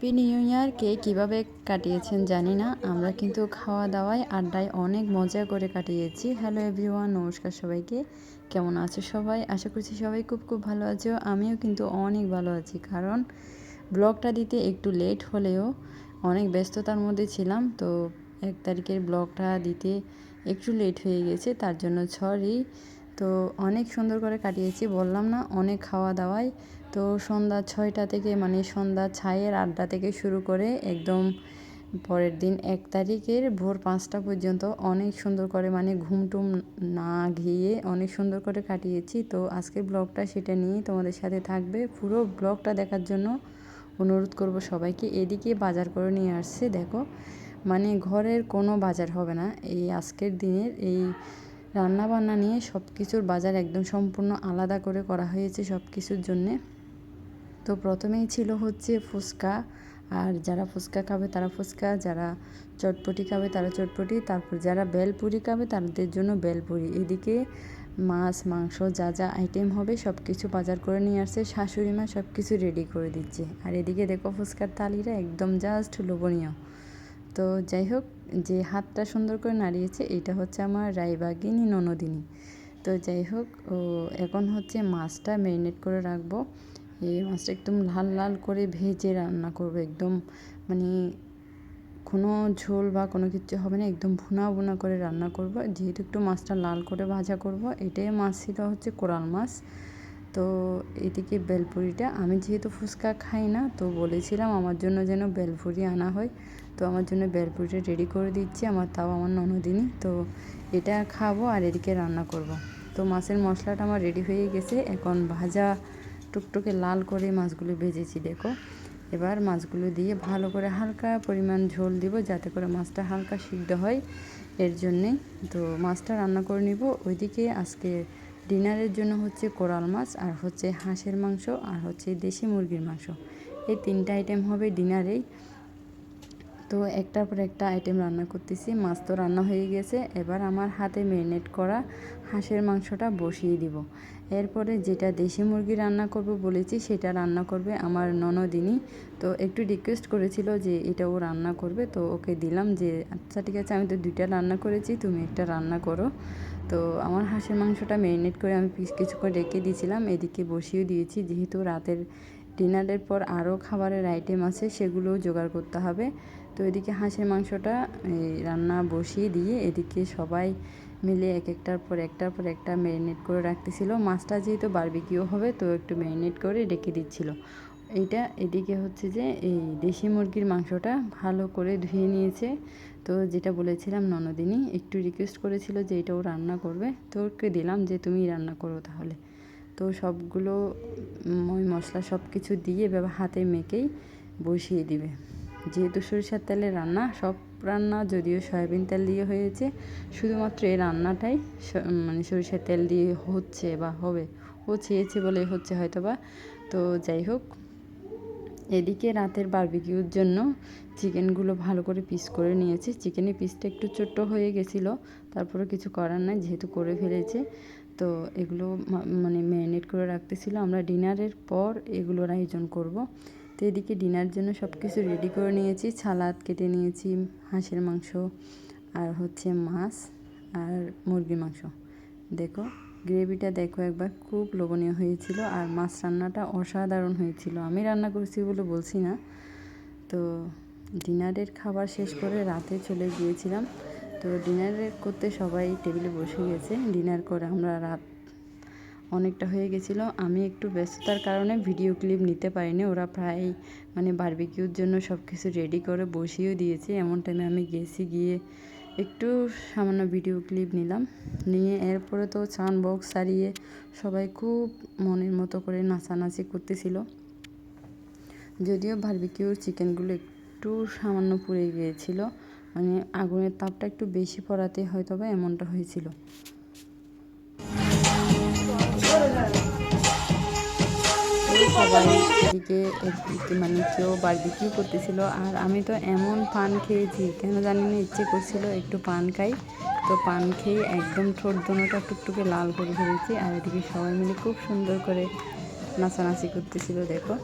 Happy new ইয়ারকে কীভাবে কাটিয়েছেন জানি না। আমরা কিন্তু খাওয়া দাওয়ায় আড্ডায় অনেক মজা করে কাটিয়েছি। হ্যালো এভরিওয়ান নমস্কার সবাইকে। কেমন আছো সবাই? আশা করছি সবাই খুব খুব ভালো আছো। আমিও কিন্তু অনেক ভালো আছি। কারণ, ব্লগটা দিতে একটু লেট হলেও অনেক ব্যস্ততার মধ্যে ছিলাম। তো এক তারিখের ব্লগটা দিতে একটু লেট হয়ে গেছে, তার জন্য সরি তো অনেক সুন্দর করে কাটিয়েছি, বললাম না, অনেক খাওয়া দাওয়ায় তো সন্ধ্যা ছয়টা থেকে মানে সন্ধ্যা ছায়ের আড্ডা থেকে শুরু করে একদম পরের দিন এক তারিখের ভোর পাঁচটা পর্যন্ত অনেক সুন্দর করে মানে ঘুমটুম না ঘিয়ে অনেক সুন্দর করে কাটিয়েছি। তো আজকের ব্লগটা সেটা নিয়ে তোমাদের সাথে থাকবে। পুরো ব্লগটা দেখার জন্য অনুরোধ করব সবাইকে এদিকে বাজার করে নিয়ে আসছে, দেখো। মানে ঘরের কোনো বাজার হবে না। এই আজকের দিনের এই রান্না বান্না নিয়ে সব কিছুর বাজার একদম সম্পূর্ণ আলাদা করে করা হয়েছে সব কিছুর জন্যে। তো প্রথমেই ছিল হচ্ছে ফুচকা। আর যারা ফুচকা খাবে তারা ফুচকা, যারা চটপটি খাবে তারা চটপটি। তারপর যারা বেলপুরি খাবে তাদের জন্য বেলপুরি। এদিকে মাছ, মাংস যা যা আইটেম হবে সব কিছু বাজার করে নিয়ে আসছে। শাশুড়ি মা সব কিছু রেডি করে দিচ্ছে। আর এদিকে দেখো ফুচকার তালিরা একদম জাস্ট লোভনীয়। তো যাই হোক, যে হাতটা সুন্দর করে নাড়িয়েছে এটা হচ্ছে আমার রায়বাগিনী ননদিনী। তো যাই হোক, ও এখন হচ্ছে মাছটা ম্যারিনেট করে রাখব। এই মাছটা একদম লাল লাল করে ভেজে রান্না করব, একদম মানে কোনো ঝোল বা কোনো কিছু হবে না, একদম ভুনা ভুনা করে রান্না করব। যেহেতু একটু মাছটা লাল করে ভাজা করব, এটাই মাছ ছিল হচ্ছে কোরাল মাছ। তো এদিকে বেলপুরিটা, আমি যেহেতু ফুচকা খাই না, তো বলেছিলাম আমার জন্য যেন বেলপুরি আনা হয়। তো আমার জন্য বেলপুরিটা রেডি করে দিচ্ছি, আমার তাও আমার ননদিনী। তো এটা খাব আর এদিকে রান্না করব। তো মাছের মশলাটা আমার রেডি হয়ে গেছে, এখন ভাজা টুকটুকে লাল করে মাছগুলো ভেজেছি, দেখো। এবার মাছগুলো দিয়ে ভালো করে হালকা পরিমাণ ঝোল দিব যাতে করে মাছটা হালকা সিদ্ধ হয়। এর জন্যে তো মাছটা রান্না করে নিব। ওইদিকে আজকে ডিনারের জন্য হচ্ছে কোরাল মাছ আর হচ্ছে হাঁসের মাংস আর হচ্ছে দেশি মুরগির মাংস। এই তিনটা আইটেম হবে ডিনারেই। তো একটার পর একটা আইটেম রান্না করতেছি, মাছ তো রান্না হয়ে গেছে। এবার আমার হাতে ম্যারিনেট করা হাঁসের মাংসটা বসিয়ে দিব। এরপরে যেটা দেশি মুরগি রান্না করব বলেছি, সেটা রান্না করবে আমার ননদিনী। তো একটু রিকোয়েস্ট করেছিল যে এটা ও রান্না করবে, তো ওকে দিলাম যে আচ্ছা ঠিক আছে, আমি তো দুইটা রান্না করেছি, তুমি একটা রান্না করো। তো আমার হাঁসের মাংসটা ম্যারিনেট করে আমি পিস কিছুক্ষণ রেখে দিয়েছিলাম, এদিকে বসিয়ে দিয়েছি। যেহেতু রাতের ডিনারের পর আরও খাবারের আইটেম আছে, সেগুলোও জোগাড় করতে হবে। তো এদিকে হাঁসের মাংসটা এই রান্না বসিয়ে দিয়ে এদিকে সবাই মিলে এক একটার পর একটার পর একটা ম্যারিনেট করে রাখতেছিল। মাছটা যেহেতু বারবিকিও হবে, তো একটু ম্যারিনেট করে রেখে দিচ্ছিল। এইটা এদিকে হচ্ছে যে এই দেশি মুরগির মাংসটা ভালো করে ধুয়ে নিয়েছে। তো যেটা বলেছিলাম ননদিনী, একটু রিকোয়েস্ট করেছিল যে এটাও রান্না করবে। তো ওকে দিলাম যে তুমি রান্না করো তাহলে। তো সবগুলো মশলা সব কিছু দিয়ে হাতে মেখেই বসিয়ে দিবে। যেহেতু সরিষার তেলে রান্না, সব রান্না যদিও সয়াবিন তেল দিয়ে হয়েছে, শুধুমাত্র এই রান্নাটাই মানে সরিষার তেল দিয়ে হচ্ছে বা হবে ও চেয়েছে বলে হচ্ছে হয়তো বা তো যাই হোক, এদিকে রাতের বারবিকিউর জন্য চিকেনগুলো ভালো করে পিস করে নিয়েছি। চিকেনের পিসটা একটু ছোট্ট হয়ে গেছিল তারপরে কিছু করার নাই, যেহেতু করে ফেলেছে। তো এগুলো মানে ম্যারিনেট করে রাখতেছিল। আমরা ডিনারের পর এগুলোর আয়োজন করব। তো এদিকে ডিনার জন্য সব কিছু রেডি করে নিয়েছি। ছালাদ কেটে নিয়েছি, হাঁসের মাংস আর হচ্ছে মাছ আর মুরগির মাংস। দেখো গ্রেভিটা দেখো একবার খুব লোভনীয় হয়েছিল আর মাছ রান্নাটা অসাধারণ হয়েছিল। আমি রান্না করেছি বলে বলছি না। তো ডিনারের খাবার শেষ করে রাতে চলে গিয়েছিলাম। তো ডিনারের করতে সবাই টেবিলে বসে গেছে। ডিনার করে আমরা রাত অনেকটা হয়ে গেছিল। আমি একটু ব্যস্ততার কারণে ভিডিও ক্লিপ নিতে পারিনি। ওরা প্রায় মানে বারবিকিউর জন্য সব কিছু রেডি করে বসিয়েও দিয়েছে। এমন টাইমে আমি গেছি গিয়ে একটু সামান্য ভিডিও ক্লিপ নিলাম। নিয়ে এরপরে তো চান বক্স সারিয়ে সবাই খুব মনের মতো করে নাচানাচি করতেছিল। যদিও বারবিকিউর চিকেনগুলো একটু সামান্য পুড়ে গিয়েছিল। মানে আগুনের তাপটা একটু বেশি পড়াতে হয়তো বা এমনটা হয়েছিল। সবাই এদিকে মানে কেউ বারবিকিউ করতেছিল। আর আমি তো এমন পান খেয়েছি, কেন জানি না, ইচ্ছে করছিল একটু পান খাই। তো পান খেয়ে একদম ঠোঁট দোনোটা টুকটুকে লাল করে ফেলেছি। আর এদিকে সবাই মিলে খুব সুন্দর করে নাচানাচি করতেছিল, দেখো।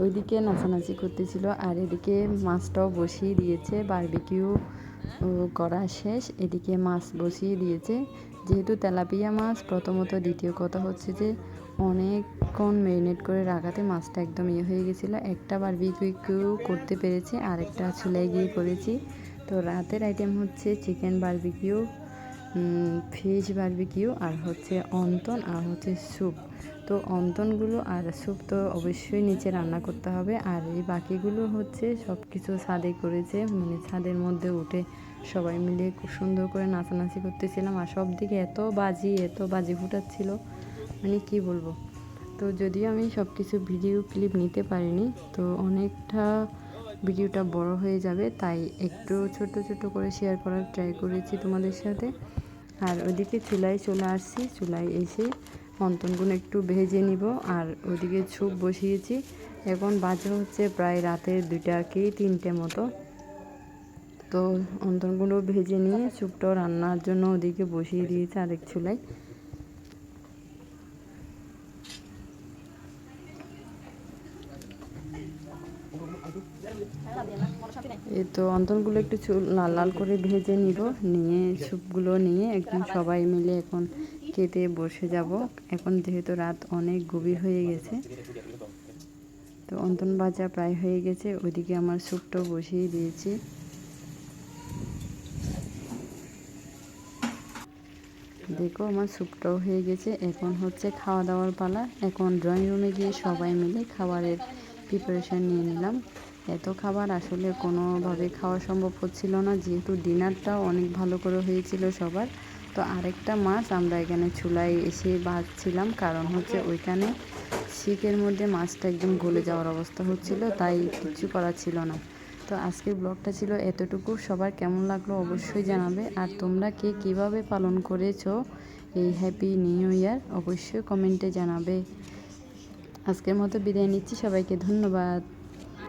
ওইদিকে নাচানাচি করতেছিল আর এদিকে মাছটাও বসিয়ে দিয়েছে বারবিকিউ করা শেষ। এদিকে মাছ বসিয়ে দিয়েছে। যেহেতু তেলাপিয়া মাছ, প্রথমত দ্বিতীয় কথা হচ্ছে যে অনেকক্ষণ ম্যারিনেট করে রাখাতে মাছটা একদম ইয়ে হয়ে গেছিল। একটা বারবিকিউ করতে পেরেছি আর একটা গিয়ে করেছি। তো রাতের আইটেম হচ্ছে চিকেন বারবিকিউ ফিশ বারবিকিউ আর হচ্ছে অন্তন আর হচ্ছে স্যুপ তো অন্তনগুলো আর স্যুপ তো অবশ্যই নিচে রান্না করতে হবে। আর এই বাকিগুলো হচ্ছে সব কিছু ছাদে করেছে মানে ছাদের মধ্যে উঠে সবাই মিলে খুব সুন্দর করে নাচানাচি করতেছিলাম। আর সব দিকে এত বাজি এত বাজি ফুটাচ্ছিল মানে কি বলব? তো যদিও আমি সব কিছু ভিডিও ক্লিপ নিতে পারিনি, তো অনেকটা ভিডিওটা বড় হয়ে যাবে, তাই একটু ছোট ছোট করে শেয়ার করার ট্রাই করেছি তোমাদের সাথে। আর ওইদিকে চুলায় চলে আসছি, চুলায় এসে অন্তনগুলো একটু ভেজে নিব আর ওইদিকে ছুপ বসিয়েছি। এখন বাজে হচ্ছে প্রায় রাতের দুইটা কি তিনটে মতো। তো অন্তনগুলো ভেজে নিয়ে স্যুপটাও রান্নার জন্য ওদিকে বসিয়ে দিয়েছে আরেক চুলায়। এই তো অন্তনগুলো একটু লাল লাল করে ভেজে নিব। নিয়ে স্যুপগুলো নিয়ে একদম সবাই মিলে এখন খেতে বসে যাব। এখন যেহেতু রাত অনেক গভীর হয়ে গেছে, তো অন্তন ভাজা প্রায় হয়ে গেছে। ওইদিকে আমার স্যুপটাও বসিয়ে দিয়েছি। দেখো, আমার স্যুপটাও হয়ে গেছে। এখন হচ্ছে খাওয়া দাওয়ার পালা। এখন ড্রয়িং রুমে গিয়ে সবাই মিলে খাবারের প্রিপারেশান নিয়ে নিলাম। এত খাবার আসলে কোনোভাবে খাওয়া সম্ভব হচ্ছিল না। যেহেতু ডিনারটাও অনেক ভালো করে হয়েছিল সবার। তো আরেকটা মাছ আমরা এখানে চুলায় এসে বাঁচছিলাম কারণ হচ্ছে ওইখানে শিকের মধ্যে মাছটা একদম গলে যাওয়ার অবস্থা হচ্ছিল, তাই কিচ্ছু করার ছিল না। তো আজকের ব্লগটা ছিল এতটুকু। সবার কেমন লাগল অবশ্যই জানাবে। আর তোমরা কে কীভাবে পালন করেছ এই হ্যাপি নিউ ইয়ার অবশ্যই কমেন্টে জানাবে। আজকের মতো বিদায় নিচ্ছি। সবাইকে ধন্যবাদ।